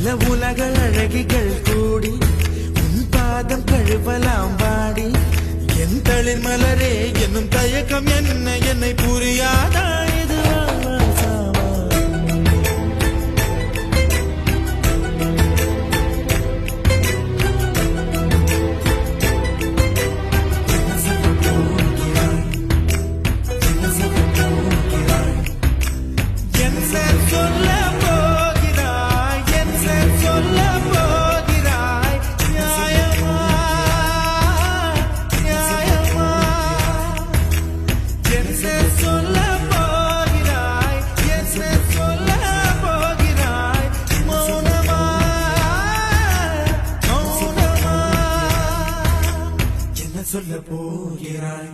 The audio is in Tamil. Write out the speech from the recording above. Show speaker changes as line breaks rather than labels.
பல உலக அழகிகள் கூடி உன் பாதம் கழுவலாம் வாடி. என் தளிர் மலரே என்னும் தயக்கம் என்ன? என்னை புரியாதா? சொல்ல போகிறாய்